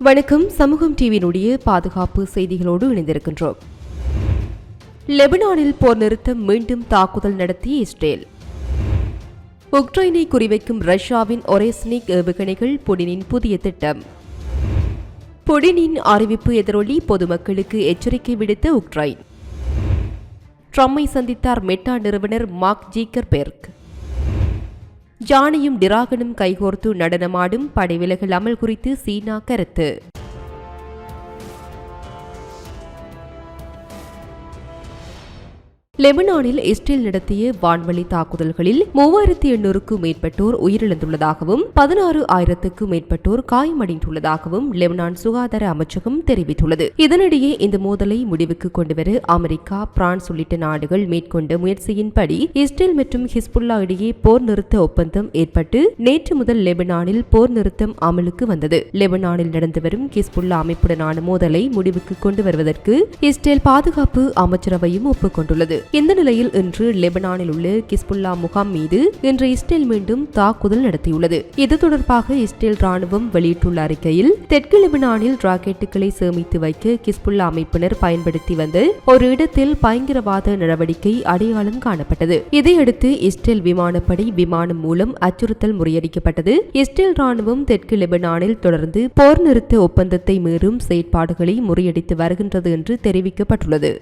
வணக்கம். சமூகம் டிவியினுடைய பாதுகாப்பு செய்திகளோடு இணைந்திருக்கின்றோம். லெபனானில் போர் நிறுத்தம் மீண்டும் தாக்குதல் நடத்திய இஸ்ரேல். உக்ரைனை குறிவைக்கும் ரஷ்யாவின் ஒரேஸ்னிக் ஏவுகணைகள் புடினின் புதிய திட்டம். புடினின் அறிவிப்பு எதிரொலி பொதுமக்களுக்கு எச்சரிக்கை விடுத்த உக்ரைன். ட்ரம்மை சந்தித்தார் மெட்டா நிறுவனர் மார்க் ஜீக்கர்பெர்க். ஜானியும் டிராகனும் கைகோர்த்து நடனமாடும் படைவிலகல் அமல் குறித்து சீனா கருத்து. லெபனானில் இஸ்ரேல் நடத்திய வான்வழி தாக்குதல்களில் மூவாயிரத்தி எண்ணூறுக்கும் மேற்பட்டோர் உயிரிழந்துள்ளதாகவும் பதினாறு ஆயிரத்துக்கும் மேற்பட்டோர் காயமடைந்துள்ளதாகவும் லெபனான் சுகாதார அமைச்சகம் தெரிவித்துள்ளது. இதனிடையே இந்த மோதலை முடிவுக்கு கொண்டுவர அமெரிக்கா பிரான்ஸ் உள்ளிட்ட நாடுகள் மேற்கொண்ட முயற்சியின்படி இஸ்ரேல் மற்றும் ஹிஸ்புல்லா இடையே போர் நிறுத்த ஒப்பந்தம் ஏற்பட்டு நேற்று முதல் லெபனானில் போர் நிறுத்தம் அமலுக்கு வந்தது. லெபனானில் நடந்து வரும் ஹிஸ்புல்லா அமைப்புடனான மோதலை முடிவுக்கு கொண்டு வருவதற்கு இஸ்ரேல் பாதுகாப்பு அமைச்சரவையும் ஒப்புக்கொண்டுள்ளது. இந்த நிலையில் இன்று லெபனானில் உள்ள கிஸ்புல்லா முகாம் மீது இன்று இஸ்ரேல் மீண்டும் தாக்குதல் நடத்தியுள்ளது. இது தொடர்பாக இஸ்ரேல் ராணுவம் வெளியிட்டுள்ள அறிக்கையில் தெற்கு லெபனானில் ராக்கெட்டுகளை சேமித்து வைக்க கிஸ்புல்லா அமைப்பினர் பயன்படுத்தி வந்த ஒரு இடத்தில் பயங்கரவாத நடவடிக்கை அடையாளம் காணப்பட்டது. இதையடுத்து இஸ்ரேல் விமானப்படை விமானம் மூலம் அச்சுறுத்தல் முறியடிக்கப்பட்டது. இஸ்ரேல் ராணுவம் தெற்கு லெபனானில் தொடர்ந்து போர் நிறுத்த ஒப்பந்தத்தை மீறும் செயற்பாடுகளை முறியடித்து வருகின்றது என்று தெரிவிக்கப்பட்டுள்ளது.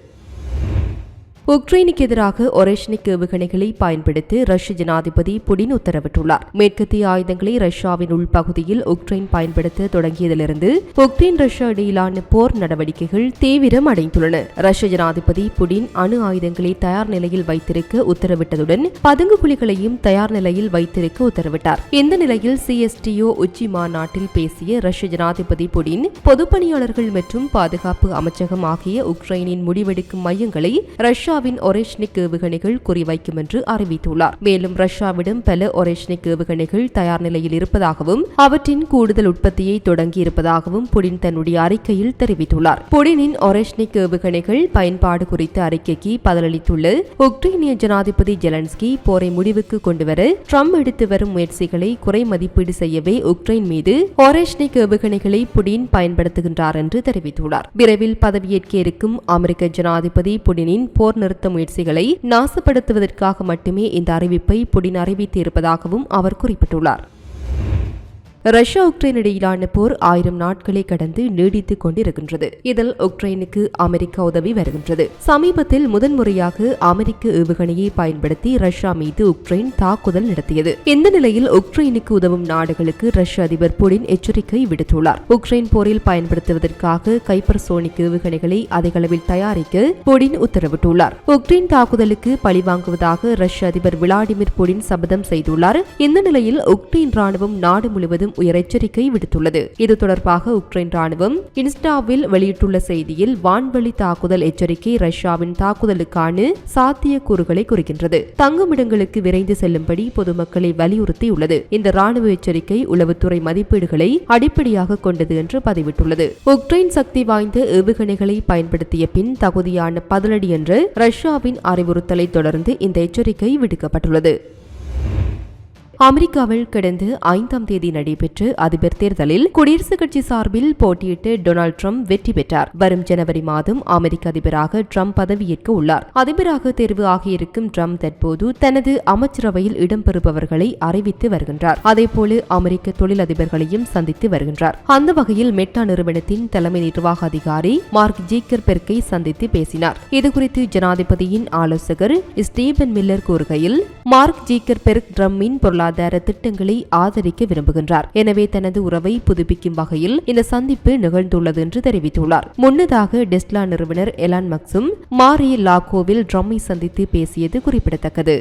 உக்ரைனுக்கு எதிராக ஒரேஷ்னிக் ஏவுகணைகளை பயன்படுத்தி ரஷ்ய ஜனாதிபதி புடின் உத்தரவிட்டுள்ளார். மேற்கத்திய ஆயுதங்களை ரஷ்யாவின் உள்பகுதியில் உக்ரைன் பயன்படுத்த தொடங்கியதிலிருந்து உக்ரைன் ரஷ்யா இடையிலான போர் நடவடிக்கைகள் தீவிரம் அடைந்துள்ளன. ரஷ்ய ஜனாதிபதி புடின் அணு ஆயுதங்களை தயார் நிலையில் வைத்திருக்க உத்தரவிட்டதுடன் பதுங்கு புலிகளையும் தயார் நிலையில் வைத்திருக்க உத்தரவிட்டார். இந்த நிலையில் சிஎஸ்டிஓ உச்சி மாநாட்டில் பேசிய ரஷ்ய ஜனாதிபதி புடின் பொதுப்பணியாளர்கள் மற்றும் பாதுகாப்பு அமைச்சகம் ஆகிய உக்ரைனின் முடிவெடுக்கும் மையங்களை ரஷ்யா ரஷ்யாவின் ஒரேஷ்னிக் ஏவுகணைகள் குறிவைக்கும் என்று அறிவித்துள்ளார். மேலும் ரஷ்யாவிடம் பல ஒரேஷ்னிக் ஏவுகணைகள் தயார் நிலையில் இருப்பதாகவும் அவற்றின் கூடுதல் உற்பத்தியை தொடங்கி இருப்பதாகவும் புடின் தன்னுடைய அறிக்கையில் தெரிவித்துள்ளார். புடினின் ஒரேஷ்னிக் ஏவுகணைகள் பயன்பாடு குறித்த அறிக்கைக்கு பதிலளித்துள்ள உக்ரைனிய ஜனாதிபதி ஜெலன்ஸ்கி போரை முடிவுக்கு கொண்டுவர ட்ரம்ப் எடுத்து வரும் முயற்சிகளை குறை மதிப்பீடு செய்யவே உக்ரைன் மீது ஒரேஷ்னிக் ஏவுகணைகளை புடின் பயன்படுத்துகின்றார் என்று தெரிவித்துள்ளார். விரைவில் பதவியேற்க இருக்கும் அமெரிக்க ஜனாதிபதி புடினின் போர் நிறுத்த முயற்சிகளை நாசப்படுத்துவதற்காக மட்டுமே இந்த அறிவிப்பை புடின் அறிவித்திருப்பதாகவும் அவர் குறிப்பிட்டுள்ளார். ரஷ்யா உக்ரைன் இடையிலான போர் ஆயிரம் நாட்களை கடந்து நீடித்துக் கொண்டிருக்கின்றது. இதில் உக்ரைனுக்கு அமெரிக்கா உதவி வருகின்றது. சமீபத்தில் முதன்முறையாக அமெரிக்க ஏவுகணையை பயன்படுத்தி ரஷ்யா மீது உக்ரைன் தாக்குதல் நடத்தியது. இந்த நிலையில் உக்ரைனுக்கு உதவும் நாடுகளுக்கு ரஷ்ய அதிபர் புடின் எச்சரிக்கை விடுத்துள்ளார். உக்ரைன் போரில் பயன்படுத்துவதற்காக கைப்பர்சோனிக் ஏவுகணைகளை அதிக அளவில் தயாரிக்க புடின் உத்தரவிட்டுள்ளார். உக்ரைன் தாக்குதலுக்கு பழிவாங்குவதாக ரஷ்ய அதிபர் விளாடிமிர் புடின் சபதம் செய்துள்ளார். இந்த நிலையில் உக்ரைன் ராணுவம் நாடு முழுவதும் உயர் எச்சரிக்கை விடுத்துள்ளது. இது தொடர்பாக உக்ரைன் ராணுவம் இன்ஸ்டாவில் வெளியிட்டுள்ள செய்தியில் வான்வழி தாக்குதல் எச்சரிக்கை ரஷ்யாவின் தாக்குதலுக்கான சாத்திய கூறுகளை குறிக்கின்றது தங்குமிடங்களுக்கு விரைந்து செல்லும்படி பொதுமக்களை வலியுறுத்தியுள்ளது. இந்த ராணுவ எச்சரிக்கை உளவுத்துறை மதிப்பீடுகளை அடிப்படையாக கொண்டது என்று பதிவிட்டுள்ளது. உக்ரைன் சக்தி வாய்ந்த ஏவுகணைகளை பயன்படுத்திய பின் தகுதியான பதிலடி என்று ரஷ்யாவின் அறிவுறுத்தலை தொடர்ந்து இந்த எச்சரிக்கை விடுக்கப்பட்டுள்ளது. அமெரிக்காவில் கடந்த ஐந்தாம் தேதி நடைபெற்ற அதிபர் தேர்தலில் குடியரசுக் கட்சி சார்பில் போட்டியிட்டு டொனால்டு ட்ரம்ப் வெற்றி பெற்றார். வரும் ஜனவரி மாதம் அமெரிக்க அதிபராக ட்ரம்ப் பதவியேற்க உள்ளார். அதிபராக தேர்வு ஆகியிருக்கும் ட்ரம்ப் தற்போது தனது அமைச்சரவையில் இடம்பெறுபவர்களை அறிவித்து வருகின்றார். அதேபோல அமெரிக்க தொழிலதிபர்களையும் சந்தித்து வருகின்றார். அந்த வகையில் மெட்டா நிறுவனத்தின் தலைமை நிர்வாக அதிகாரி மார்க் ஜீக்கர் பெர்க்கை சந்தித்து பேசினார். இதுகுறித்து ஜனாதிபதியின் ஆலோசகர் ஸ்டீபன் மில்லர் கூறுகையில் மார்க் ஜீக்கர் பெர்க் ட்ரம்மின் பொருளாதார பொருளாதார திட்டங்களை ஆதரிக்க விரும்புகின்றார். எனவே தனது உறவை புதுப்பிக்கும் வகையில் இந்த சந்திப்பு நிகழ்ந்துள்ளது என்று தெரிவித்துள்ளார். முன்னதாக டெஸ்லா நிறுவனர் எலான் மக்சும் மாரி லாகோவில் ட்ரம்மை சந்தித்து பேசியது குறிப்பிடத்தக்கது.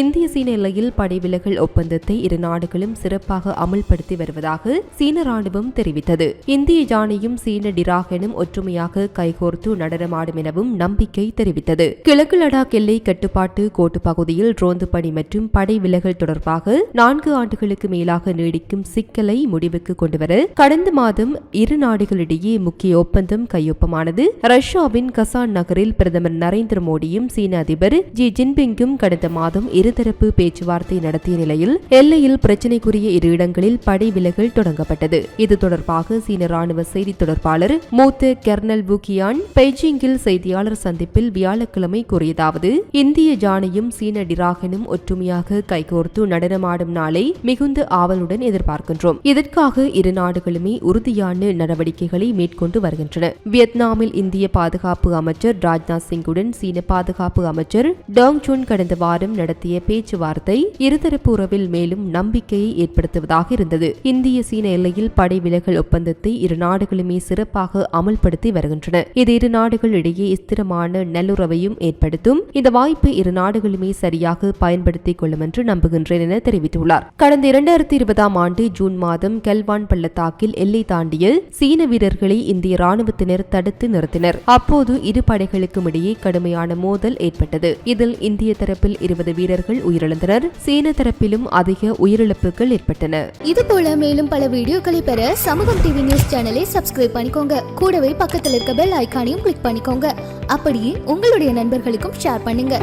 இந்திய சீன எல்லையில் படைவிலகல் ஒப்பந்தத்தை இரு நாடுகளும் சிறப்பாக அமல்படுத்தி வருவதாக சீன ராணுவம் தெரிவித்தது. இந்திய ஜானியும் சீன டிராகனும் ஒற்றுமையாக கைகோர்த்து நடனமாடும் எனவும் நம்பிக்கை தெரிவித்தது. கிழக்கு லடாக் எல்லை கட்டுப்பாட்டு கோட்டு பகுதியில் ரோந்து பணி மற்றும் படை விலகல் தொடர்பாக நான்கு ஆண்டுகளுக்கு மேலாக நீடிக்கும் சிக்கலை முடிவுக்கு கொண்டுவர கடந்த மாதம் இரு நாடுகளிடையே முக்கிய ஒப்பந்தம் கையொப்பமானது. ரஷ்யாவின் கசான் நகரில் பிரதமர் நரேந்திர மோடியும் சீன அதிபர் ஜி ஜின்பிங்கும் கடந்த மாதம் இருதரப்பு பேச்சுவார்த்தை நடத்திய நிலையில் எல்லையில் பிரச்சினைக்குரிய இரு இடங்களில் படை விலகல் தொடங்கப்பட்டது. இது தொடர்பாக சீன ராணுவ செய்தி தொடர்பாளர் மூத்த கெர்னல் வுகியான் பெய்ஜிங்கில் செய்தியாளர் சந்திப்பில் வியாழக்கிழமை கூறியதாவது இந்திய ஜானையும் சீன டிராகனும் ஒற்றுமையாக கைகோர்த்து நடனமாடும் நாளை மிகுந்த ஆவலுடன் எதிர்பார்க்கின்றோம். இதற்காக இரு நாடுகளுமே உறுதியான நடவடிக்கைகளை மேற்கொண்டு வருகின்றன. வியட்நாமில் இந்திய பாதுகாப்பு அமைச்சர் ராஜ்நாத் சிங்குடன் சீன பாதுகாப்பு அமைச்சர் டாங் சுன் கடந்த வாரம் நடத்திய பேச்சுவார்த்தை இருதரப்பு உறவில் மேலும் நம்பிக்கையை ஏற்படுத்துவதாக இருந்தது. இந்திய சீன எல்லையில் படை விலகல் ஒப்பந்தத்தை இரு நாடுகளுமே சிறப்பாக அமல்படுத்தி வருகின்றன. இது இரு நாடுகள் இடையே ஸ்திரமான நல்லுறவையும் ஏற்படுத்தும். இந்த வாய்ப்பு இரு நாடுகளுமே சரியாக பயன்படுத்திக் கொள்ளும் என்று நம்புகின்றேன் என தெரிவித்துள்ளார். கடந்த இரண்டாயிரத்தி இருபதாம் ஆண்டு ஜூன் மாதம் கெல்வான் பள்ளத்தாக்கில் எல்லை தாண்டிய சீன வீரர்களை இந்திய ராணுவத்தினர் தடுத்து நிறுத்தினர். அப்போது இரு படைகளுக்கும் இடையே கடுமையான மோதல் ஏற்பட்டது. இதில் இந்திய தரப்பில் இருபது வீரர்கள் உயிரிழந்தனர். சீன தரப்பிலும் அதிக உயிரிழப்புகள் ஏற்பட்டன. இது போல மேலும் பல வீடியோக்களை பெற சமூகம் டிவி நியூஸ் சேனலை சப்ஸ்கிரைப் பண்ணிக்கோங்க. கூடவே பக்கத்தில் இருக்க பெல் ஐக்கானையும் கிளிக் பண்ணிக்கோங்க. அப்படியே உங்களுடைய நண்பர்களுக்கும் ஷேர் பண்ணுங்க.